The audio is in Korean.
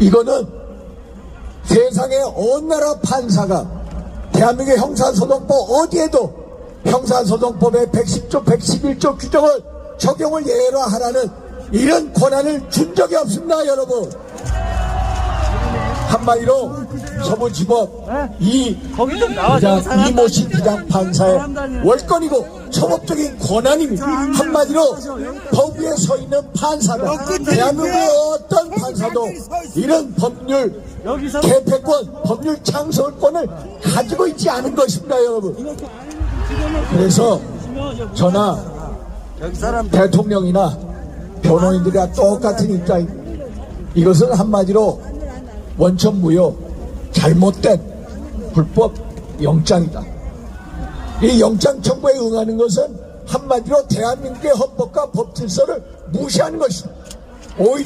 이거는 세상의 어느 나라 판사가 대한민국의 형사소송법 어디에도 형사소송법의 110조, 111조 규정을 적용을 예외로 하라는 이런 권한을 준 적이 없습니다, 여러분. 한마디로 서부지법 이. 부장 사람 이모씨 다니는 부장 판사의 월권이고 초법적인 권한입니다. 한마디로 법 위에 서 있는 판사가 대한민국의 어떤 판사도 이런 법률 개폐권, 법률 창설권을 가지고 있지 않은 것입니다, 여러분. 그래서 저나 대통령이나 변호인들이랑 똑같은 입장입니다. 이것은 한마디로 원천무효 잘못된 불법 영장이다. 이 영장 청구에 응하는 것은 한마디로 대한민국의 헌법과 법 질서를 무시하는 것이다. 오히려